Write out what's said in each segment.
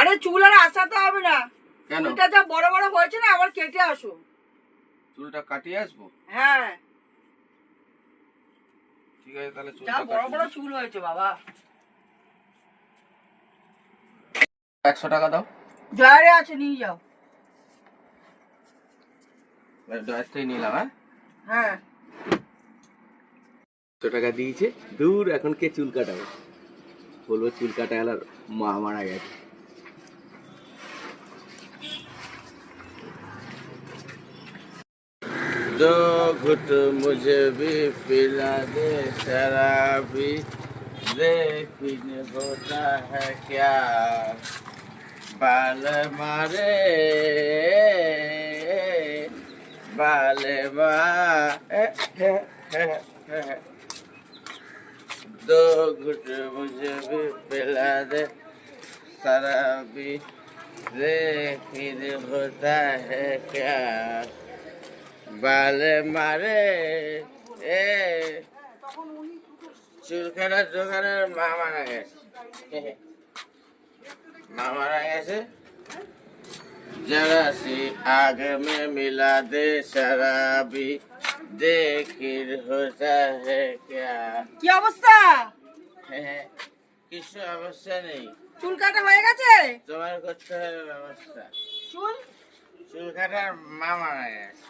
আরে চুল আর আসাতে হবে না। কেন? চুলটা যা বড় বড় হয়েছে না আবার কেটে আসো। চুলটা কাটিয়ে আসব? হ্যাঁ। ঠিক আছে তাহলে যা চুলটা বড় বড় চুল হয়েছে বাবা। একশো টাকা দাও। জয়ারে আছে নিয়ে যাও। থেকে নিলাম হ্যাঁ? হ্যাঁ। একশো টাকা দিয়েছে দূর এখন কে চুল কাটাবে? বলব চুল কাটা কাটার মা মারা গেছে। दो घुट मुझे भी पिला दे, शराबी लेकिन होता है क्या? बाल मारे, बाल दो घुट मुझे भी पिला दे, शराबी लेकिन होता है क्या? বালে মারে এ চুলখানার দোকানের মা মারা গেছে মা মারা গেছে जरा सी आग में मिला दे शराबी देखिर होता है क्या কি অবস্থা কিছু অবস্থা নেই চুল কাটা হয়ে গেছে তোমার করতে হবে ব্যবস্থা চুল চুল কাটার মা মারা গেছে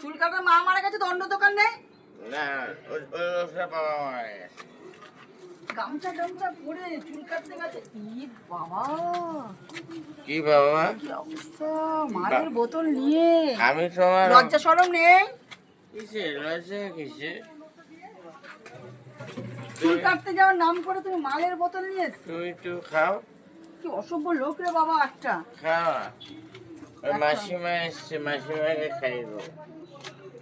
চুল কাটার মা মারা গেছে তো অন্য দোকান নেই? না ওই ওই বাবা মারা গেছে। গামছা গামছা পরে চুল কাটতে গেছে। ই বাবা। কি বাবা কি অবস্থা? মায়ের বোতল নিয়ে। আমি তোমার লজ্জা সরম নেই? কিসে? লজ্জা কিসে? চুল কাটতে যাওয়ার নাম করে তুমি মালের বোতল নিয়ে। তুমি একটু খাও। কি অসভ্য লোক রে বাবা একটা। খাও। না ওই মাসিমা এসছে মাসিমাকে খাইয়ে দেবো।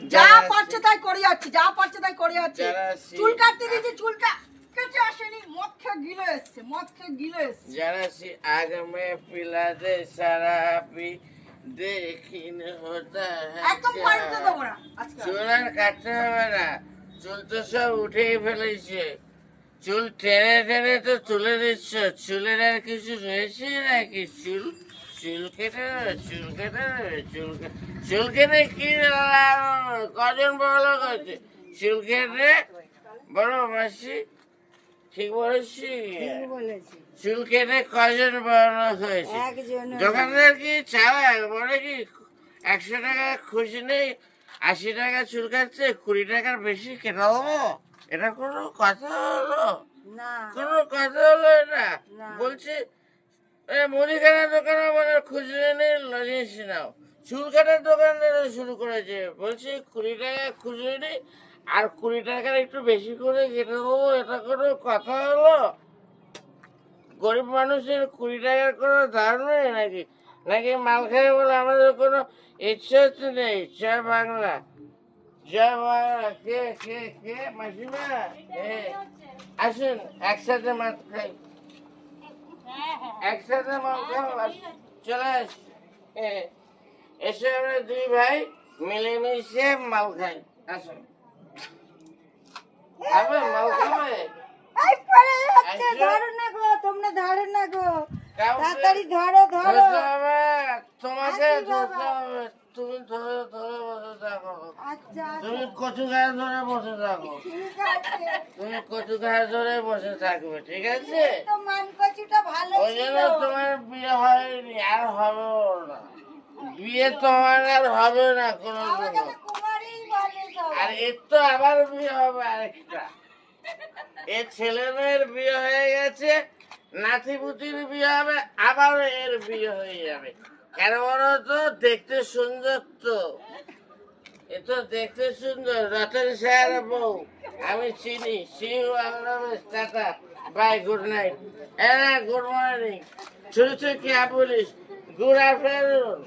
যা পারছে তাই করে যাচ্ছি যা পারছে তাই করে যাচ্ছি। চুল কাটতে দিয়েছি চুল কাটতে আসেনি মদ খেয়ে গিলে এসছে মদ খেয়ে গিলে এসছে। যারা সে আগমে পিলাদে সারা দেখিন হতা হ্যাঁ একদম পারতে দেবো না চুল আর কাটতে হবে না। চুল তো সব উঠেই ফেলেছে। চুল টেনে টেনে তো তুলে দিচ্ছ। চুলের আর কিছু রয়েছে নাকি? চুল চুল কেটে চুল কেটে দেবে চুল চুল কেটে কি কজন বড় করছে চুল কেটে বড় মাসি ঠিক বলেছি? চুল কেটে কজন বড় হয়েছে? দোকানদার কি চালাক? বলে কি একশো টাকা খুশি নেই আশি টাকা চুল কাটছে কুড়ি টাকার বেশি কেটে দেবো এটা কোনো কথা হলো? কোনো কথা হলো এটা? না। বলছি মুদিখানা দোকানে বলে খুচরো নেই জিনিস নাও। চুল কাটার দোকানদার শুরু করেছে। বলছি, কুড়ি টাকা খুচরো নেই আর কুড়ি টাকার একটু বেশি করে কেটে দেবো, এটা কোনো কথা হলো? গরিব মানুষের কুড়ি টাকার কোনো দাম নেই নাকি? নাকি মাল খাই বলে আমাদের কোনো ইচ্ছা হচ্ছে নেই জয় বাংলা। জয় বাংলা, কে কে কে? মাসিমা? আসুন, একসাথে মাছ খাই। একসাথে চলে আস এসে আমরা দুই ভাই মিলেমিশে মাল খাই। আসুন খাবে? মাল না গো তোমরা ধরো না গো তাড়াতাড়ি ধরো ধরো ধরতে হবে, তোমাকে আসি ধরতে বাবা। হবে তুমি ধরে ধরে বসে থাকো আচ্ছা তুমি কচু গায়ে ধরে বসে থাকো। তুমি কচু গায়ে ধরে বসে থাকবে ঠিক আছে? ওই জন্য তোমার বিয়ে হয়নি আর হবে না। বিয়ে তোমার আর হবে না কোনো। আর এর তো আবার বিয়ে হবে আরেকটা। এর ছেলে মেয়ের বিয়ে হয়ে গেছে নাতি পুতির বিয়ে হবে আবার এর বিয়ে হয়ে যাবে। কেন বলো তো? দেখতে সুন্দর তো। এ তো দেখতে সুন্দর, রতন স্যার বউ। আমি চিনি সিউ আল্লাহ টাটা বাই গুড নাইট এরা গুড মর্নিং ছোট ছোট কে বলিস গুড আফটারনুন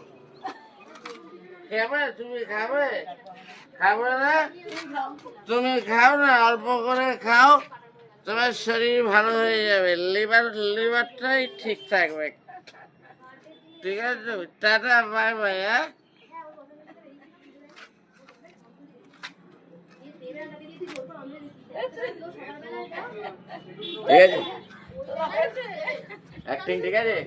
খাবে তুমি খাবে? খাবে না? তুমি খাও না, অল্প করে খাও। তোমার শরীর ভালো হয়ে যাবে। লিভার লিভারটাই ঠিক থাকবে। ঠিক আছে, টাটা বাই বাই হ্যাঁ? ঠিক আছে? অ্যাক্টিং ঠিক আছে?